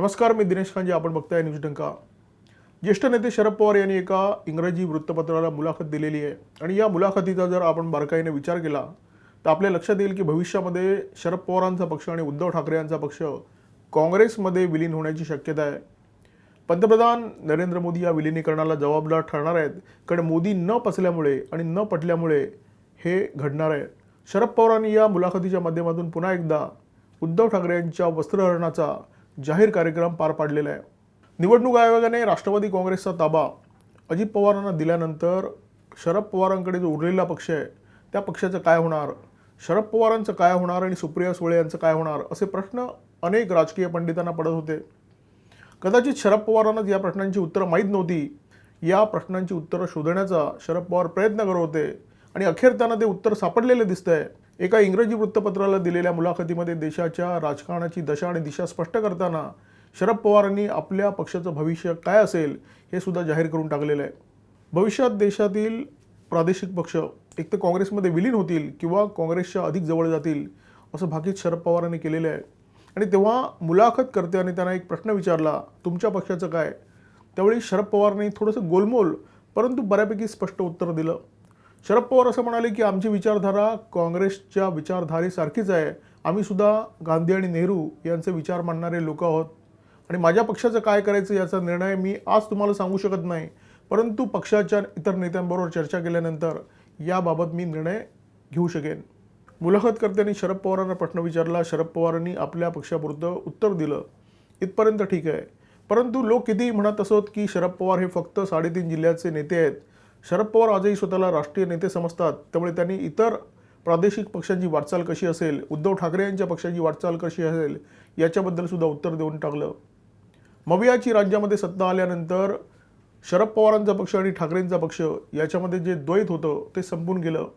नमस्कार मी दिनेश खांजे आपण बघताय न्यूज डंका. ज्येष्ठ नेते शरद पवार यांनी एका इंग्रजी वृत्तपत्राला मुलाखत दिलेली आहे. आणि या मुलाखतीचा जर आपण बारकाईने विचार केला तर आपल्या लक्षात येईल की भविष्यामध्ये शरद पवारांचा पक्ष आणि उद्धव ठाकरे यांचा पक्ष काँग्रेसमध्ये विलीन होण्याची शक्यता आहे. पंतप्रधान नरेंद्र मोदी या विलिनीकरणाला जबाबदार ठरणार आहेत. कारण मोदी न पसल्यामुळे आणि न पटल्यामुळे हे घडणार आहे. शरद पवारांनी या मुलाखतीच्या माध्यमातून पुन्हा एकदा उद्धव ठाकरे यांच्या वस्त्रहरणाचा जाहीर कार्यक्रम पार पाडलेला आहे. निवडणूक आयोगाने राष्ट्रवादी काँग्रेसचा ताबा अजित पवारांना दिल्यानंतर शरद पवारांकडे जो उरलेला पक्ष आहे त्या पक्षाचं काय होणार? शरद पवारांचं काय होणार आणि सुप्रिया सुळे यांचं काय होणार? असे प्रश्न अनेक राजकीय पंडितांना पडत होते. कदाचित शरद पवारांनाच या प्रश्नांची उत्तरं माहीत नव्हती. या प्रश्नांची उत्तरं शोधण्याचा शरद पवार प्रयत्न करत होते आणि अखेर त्यांना ते उत्तर सापडलेले आहे एका इंग्रजी वृत्तपत्राला दिलेल्या मुलाखतीमध्ये देशाच्या राजकारणाची दशा आणि दिशा स्पष्ट करताना शरद पवारांनी आपल्या पक्षाचं भविष्य काय असेल हे सुद्धा जाहीर करून टाकलेलं आहे. भविष्यात देशातील प्रादेशिक पक्ष एक तर काँग्रेसमध्ये विलीन होतील किंवा काँग्रेसच्या अधिक जवळ जातील असं भाकीत शरद पवारांनी केलेलं आहे. आणि तेव्हा मुलाखत करत्याने त्यांना एक प्रश्न विचारला तुमच्या पक्षाचं काय? त्यावेळी शरद पवारांनी थोडंसं गोलमोल परंतु बऱ्यापैकी स्पष्ट उत्तर दिलं. शरद पवार असं म्हणाले की आमची विचारधारा काँग्रेसच्या विचारधारेसारखीच आहे. आम्ही सुद्धा गांधी आणि नेहरू यांचे विचार मांडणारे लोक आहोत. आणि माझ्या पक्षाचं काय करायचं याचा निर्णय मी आज तुम्हाला सांगू शकत नाही. परंतु पक्षाच्या इतर नेत्यांबरोबर चर्चा केल्यानंतर याबाबत मी निर्णय घेऊ शकेन. मुलाखतकर्त्यांनी शरद पवारांना प्रश्न विचारला. शरद पवारांनी आपल्या पक्षापुरतं उत्तर दिलं. इथपर्यंत ठीक आहे. परंतु लोक कितीही म्हणत असोत की शरद पवार हे फक्त साडेतीन जिल्ह्याचे नेते आहेत. शरद पवार आजही स्वतःला राष्ट्रीय नेते समजतात. त्यामुळे त्यांनी इतर प्रादेशिक पक्षांची वाटचाल कशी असेल उद्धव ठाकरे यांच्या पक्षाची वाटचाल कशी असेल याच्याबद्दल सुद्धा उत्तर देऊन टाकलं. मवियाची राज्यामध्ये सत्ता आल्यानंतर शरद पवारांचा पक्ष आणि ठाकरेंचा पक्ष याच्यामध्ये जे द्वैत होतं ते संपून गेलं.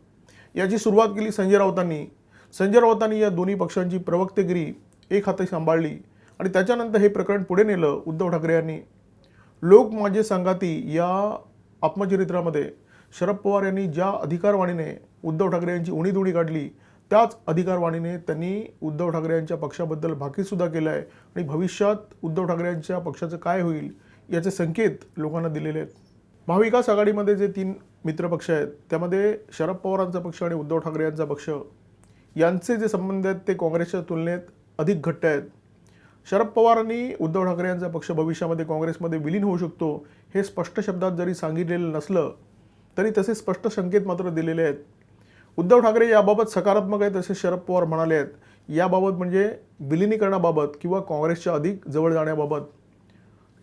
याची सुरुवात केली संजय राऊतांनी. संजय राऊतांनी या दोन्ही पक्षांची प्रवक्तेगिरी एक हाती सांभाळली आणि त्याच्यानंतर हे प्रकरण पुढे नेलं उद्धव ठाकरे यांनी. लोक माझे संगाती या आत्मचरित्रामध्ये शरद पवार यांनी ज्या अधिकारवाणीने उद्धव ठाकरे यांची उणीधुणी काढली त्याच अधिकारवाणीने त्यांनी उद्धव ठाकरे यांच्या पक्षाबद्दल भाकीसुद्धा केलं आहे. आणि भविष्यात उद्धव ठाकरे यांच्या पक्षाचं काय होईल याचे संकेत लोकांना दिलेले आहेत. महाविकास आघाडीमध्ये जे तीन मित्रपक्ष आहेत त्यामध्ये शरद पवारांचा पक्ष आणि उद्धव ठाकरे यांचा पक्ष. यांचे जे संबंध आहेत ते काँग्रेसच्या तुलनेत अधिक घट्ट आहेत. शरद पवारांनी उद्धव ठाकरे यांचा पक्ष भविष्यामध्ये काँग्रेसमध्ये विलीन होऊ शकतो हे स्पष्ट शब्दात जरी सांगितलेलं नसलं तरी तसे स्पष्ट संकेत मात्र दिलेले आहेत. उद्धव ठाकरे याबाबत सकारात्मक आहेत असे शरद पवार म्हणाले आहेत. याबाबत म्हणजे विलिनीकरणाबाबत किंवा काँग्रेसच्या अधिक जवळ जाण्याबाबत.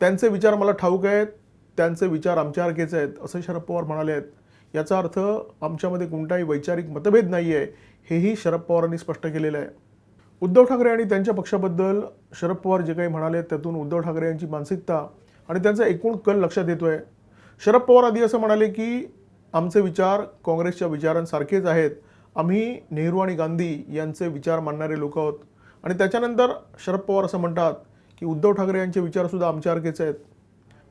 त्यांचे विचार मला ठाऊक आहेत त्यांचे विचार आमच्यासारखेच आहेत असं शरद पवार म्हणाले आहेत. याचा अर्थ आमच्यामध्ये कोणताही वैचारिक मतभेद नाही आहे हेही शरद पवारांनी स्पष्ट केलेलं आहे. उद्धव ठाकरे आणि त्यांच्या पक्षाबद्दल शरद पवार जे काही म्हणाले त्यातून उद्धव ठाकरे यांची मानसिकता आणि त्यांचा एकूण कल लक्षात येतो आहे शरद पवार आधी असं म्हणाले की आमचे विचार काँग्रेसच्या विचारांसारखेच आहेत. आम्ही नेहरू आणि गांधी यांचे विचार मानणारे लोक आहोत. आणि त्याच्यानंतर शरद पवार असं म्हणतात की उद्धव ठाकरे यांचे विचारसुद्धा आमच्यासारखेच आहेत.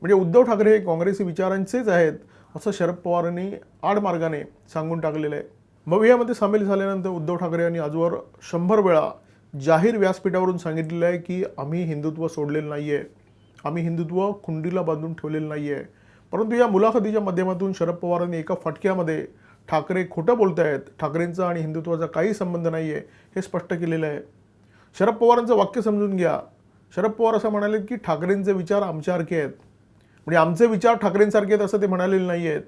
म्हणजे उद्धव ठाकरे हे काँग्रेसी विचारांचेच आहेत असं शरद पवारांनी आडमार्गाने सांगून टाकलेलं आहे. मवियामध्ये सामील झाल्यानंतर उद्धव ठाकरे यांनी आजवर शंभर वेळा जाहीर व्यासपीठावरून सांगितलेलं आहे की आम्ही हिंदुत्व सोडलेलं नाही आहे आम्ही हिंदुत्व खुंडीला बांधून ठेवलेलं नाही आहे परंतु या मुलाखतीच्या माध्यमातून शरद पवारांनी एका फटक्यामध्ये ठाकरे खोटं बोलत आहेत ठाकरेंचा आणि हिंदुत्वाचा काही संबंध नाही आहे हे स्पष्ट केलेलं आहे. शरद पवारांचं वाक्य समजून घ्या. शरद पवार असं म्हणाले की ठाकरेंचे विचार आमच्यासारखे आहेत. म्हणजे आमचे विचार ठाकरेंसारखे आहेत असं ते म्हणालेले नाही आहेत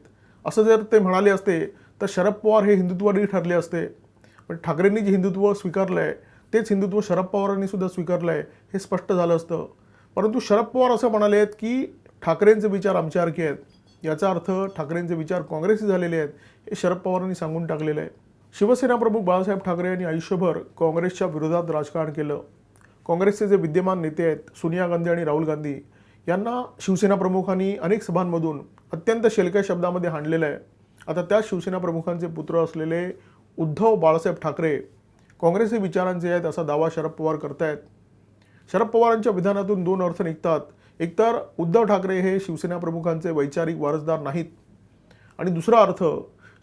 असं जर ते म्हणाले असते तर शरद पवार हे हिंदुत्ववादी ठरले असते. पण ठाकरेंनी जे हिंदुत्व स्वीकारलं आहे तेच हिंदुत्व शरद पवारांनी सुद्धा स्वीकारलं आहे हे स्पष्ट झालं असतं. परंतु शरद पवार असं म्हणाले आहेत की ठाकरेंचे विचार आमच्यासारखे आहेत. याचा अर्थ ठाकरेंचे विचार काँग्रेसी झालेले आहेत हे शरद पवारांनी सांगून टाकलेलं आहे शिवसेना प्रमुख बाळासाहेब ठाकरे यांनी आयुष्यभर काँग्रेसच्या विरोधात राजकारण केलं. काँग्रेसचे जे विद्यमान नेते आहेत सोनिया गांधी आणि राहुल गांधी यांना शिवसेना प्रमुखांनी अनेक सभांमधून अत्यंत शेलक्या शब्दामध्ये हाणलेलं आहे. आता त्या शिवसेना प्रमुखांचे पुत्र असलेले उद्धव बाळासाहेब ठाकरे काँग्रेसी विचारांचे आहेत असा दावा शरद पवार करतायत. शरद पवारांच्या विधानातून दोन अर्थ निघतात. एकतर उद्धव ठाकरे हे शिवसेना प्रमुखांचे वैचारिक वारसदार नाहीत. आणि दुसरा अर्थ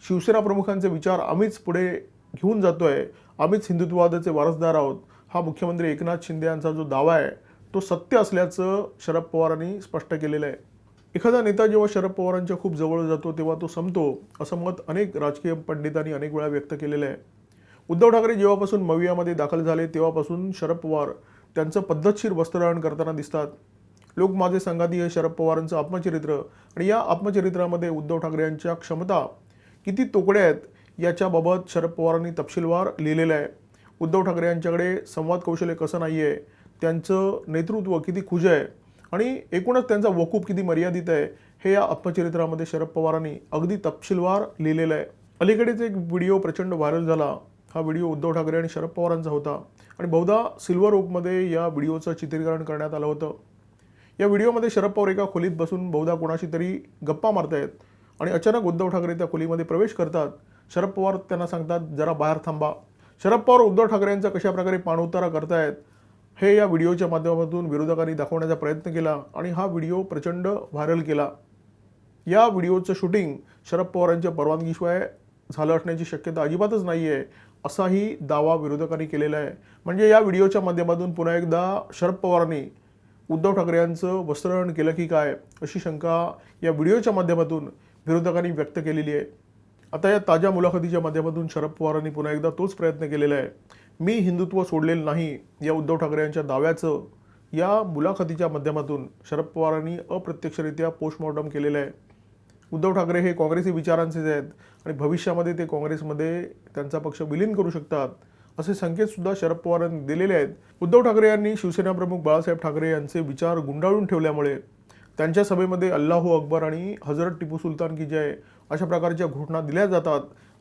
शिवसेना प्रमुखांचे विचार आम्हीच पुढे घेऊन जातो आहे आम्हीच हिंदुत्ववादाचे वारसदार आहोत. हा मुख्यमंत्री एकनाथ शिंदे यांचा जो दावा आहे तो सत्य असल्याचं शरद पवारांनी स्पष्ट केलेलं आहे. एखादा नेता जेव्हा शरद पवारांच्या खूप जवळ जातो तेव्हा तो संपतो असं मत अनेक राजकीय पंडितांनी अनेक वेळा व्यक्त केलेलं आहे. उद्धव ठाकरे जेव्हापासून मवियामध्ये दाखल झाले तेव्हापासून शरद पवार त्यांचं पद्धतशीर वस्त्रहरण करताना दिसतात. लोक माझे संगाती आहे शरद पवारांचं आत्मचरित्र आणि या आत्मचरित्रामध्ये उद्धव ठाकरे यांच्या क्षमता किती तोकड्या आहेत याच्याबाबत शरद पवारांनी तपशीलवार लिहिलेलं आहे. उद्धव ठाकरे यांच्याकडे संवाद कौशल्य कसं नाही आहे त्यांचं नेतृत्व किती खुज आहे आणि एकूणच त्यांचा वकूप किती मर्यादित आहे हे या आत्मचरित्रामध्ये शरद पवारांनी अगदी तपशीलवार लिहिलेलं आहे. अलीकडेच एक व्हिडिओ प्रचंड व्हायरल झाला. हा व्हिडिओ उद्धव ठाकरे आणि शरद पवारांचा होता. आणि बहुधा सिल्वर ओकमध्ये या व्हिडिओचं चित्रीकरण करण्यात आलं होतं. या व्हिडिओमध्ये शरद पवार एका खोलीत बसून बहुधा कोणाशी तरी गप्पा मारतायत आणि अचानक उद्धव ठाकरे त्या खोलीमध्ये प्रवेश करतात. शरद पवार त्यांना सांगतात जरा बाहेर थांबा. शरद पवार उद्धव ठाकरे यांचा कशा पाणउतारा करतायत हे या व्हिडिओच्या माध्यमातून विरोधकांनी दाखवण्याचा प्रयत्न केला आणि हा व्हिडिओ प्रचंड व्हायरल केला. या व्हिडिओचं शूटिंग शरद पवारांच्या परवानगीशिवाय झालं असण्याची शक्यता अजिबातच नाही आहे. असाही दावा विरोधकांनी केलेला आहे. म्हणजे या व्हिडिओच्या माध्यमातून पुन्हा एकदा शरद पवारांनी उद्धव ठाकरे यांचं वस्त्रहरण केलं की काय अशी शंका या व्हिडिओच्या माध्यमातून विरोधकांनी व्यक्त केलेली आहे. आता या ताज्या मुलाखतीच्या माध्यमातून शरद पवारांनी पुन्हा एकदा तोच प्रयत्न केलेला आहे. मी हिंदुत्व सोडलेलं नाही या उद्धव ठाकरे यांच्या दाव्याचं. या मुलाखतीच्या माध्यमातून शरद पवारांनी अप्रत्यक्षरित्या पोस्टमॉर्टम केलेलं आहे. उद्धव ठाकरे हे काँग्रेसी विचारांचेच आहेत आणि भविष्यामध्ये ते काँग्रेसमध्ये त्यांचा पक्ष विलीन करू शकतात असे संकेतसुद्धा शरद पवारांनी दिलेले आहेत. उद्धव ठाकरे यांनी शिवसेना प्रमुख बाळासाहेब ठाकरे यांचे विचार गुंडाळून ठेवल्यामुळे त्यांच्या सभेमध्ये अल्लाहू अकबर आणि हजरत टिपू सुलतान की जय अशा प्रकारच्या घोषणा दिल्या जातात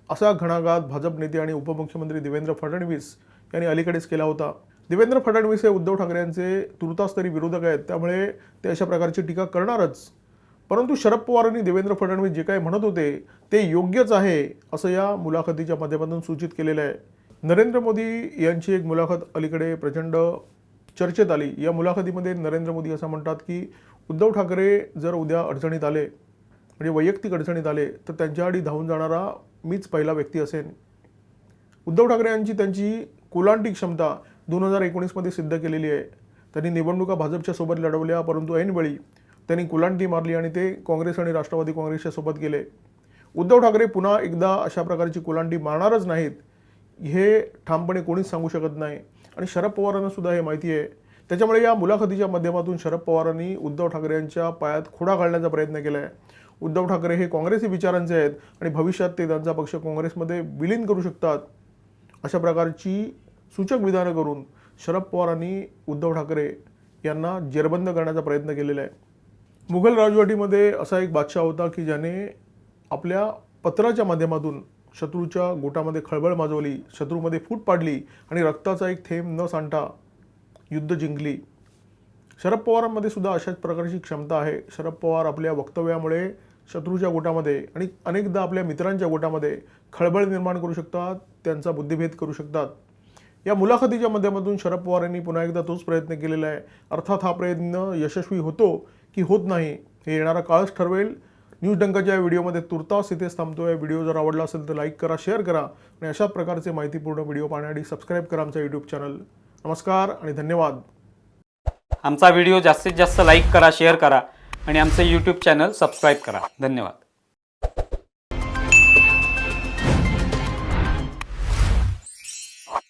असा घणाघात भाजप नेते आणि उपमुख्यमंत्री देवेंद्र फडणवीस यांनी अलीकडेच केला होता. देवेंद्र फडणवीस हे उद्धव ठाकरे यांचे तुर्तास्तरी विरोधक आहेत त्यामुळे ते अशा प्रकारची टीका करणारच. परंतु शरद पवारांनी देवेंद्र फडणवीस जे काही म्हणत होते ते योग्यच आहे असं या मुलाखतीच्या माध्यमातून सूचित केलेलं आहे. नरेंद्र मोदी यांची एक मुलाखत अलीकडे प्रचंड चर्चेत आली. या मुलाखतीमध्ये नरेंद्र मोदी असं म्हणतात की उद्धव ठाकरे जर उद्या अडचणीत आले म्हणजे वैयक्तिक अडचणीत आले तर त्यांच्याआडी धावून जाणारा मीच पहिला व्यक्ती असेन. उद्धव ठाकरे यांची त्यांची कोलांटी क्षमता दोन हजार एकोणीसमध्ये सिद्ध केलेली आहे. त्यांनी निवडणुका भाजपच्या सोबत लढवल्या परंतु ऐनवेळी त्यांनी कुलांटी मारली आणि ते काँग्रेस आणि राष्ट्रवादी काँग्रेसच्या सोबत गेले. उद्धव ठाकरे पुन्हा एकदा अशा प्रकारची कुलांटी मारणारच नाहीत हे ठामपणे कोणीच सांगू शकत नाही. आणि शरद पवारांना सुद्धा हे माहिती आहे. त्याच्यामुळे या मुलाखतीच्या माध्यमातून शरद पवारांनी उद्धव ठाकरे यांच्या पायात खोडा घालण्याचा प्रयत्न केला आहे उद्धव ठाकरे हे काँग्रेसी विचारांचे आहेत आणि भविष्यात ते त्यांचा पक्ष काँग्रेसमध्ये विलीन करू शकतात अशा प्रकारची सूचक विधानं करून शरद पवारांनी उद्धव ठाकरे यांना जेरबंद करण्याचा प्रयत्न केलेला आहे. मुघल राजवटीमध्ये असा एक बादशाह होता की ज्याने आपल्या पत्राच्या माध्यमातून शत्रूच्या गोटामध्ये खळबळ माजवली शत्रूमध्ये फूट पाडली आणि रक्ताचा एक थेंब न सांडता युद्ध जिंकली. शरद पवारांमध्ये सुद्धा अशाच प्रकारची क्षमता आहे. शरद पवार आपल्या वक्तव्यामुळे शत्रूच्या गोटामध्ये आणि अनेकदा आपल्या मित्रांच्या गोटामध्ये खळबळ निर्माण करू शकतात त्यांचा बुद्धिभेद करू शकतात. या मुलाखतीच्या माध्यमातून शरद पवार यांनी पुन्हा एकदा तोच प्रयत्न केलेला आहे. अर्थात हा प्रयत्न यशस्वी होतो की होत नाही. हे येणारा काळच ठरवेल. न्यूज डंकाच्या या व्हिडिओमध्ये तुर्तास इथेच थांबतोय व्हिडिओ जर आवडला असेल तर लाईक करा शेअर करा आणि अशा प्रकारचे माहितीपूर्ण व्हिडिओ पाहण्यासाठी सबस्क्राईब करा आमचा यूट्यूब चॅनल. नमस्कार आणि धन्यवाद. आमचा व्हिडिओ जास्तीत जास्त लाईक करा शेअर करा आणि आमचं यूट्यूब चॅनल सबस्क्राईब करा. धन्यवाद.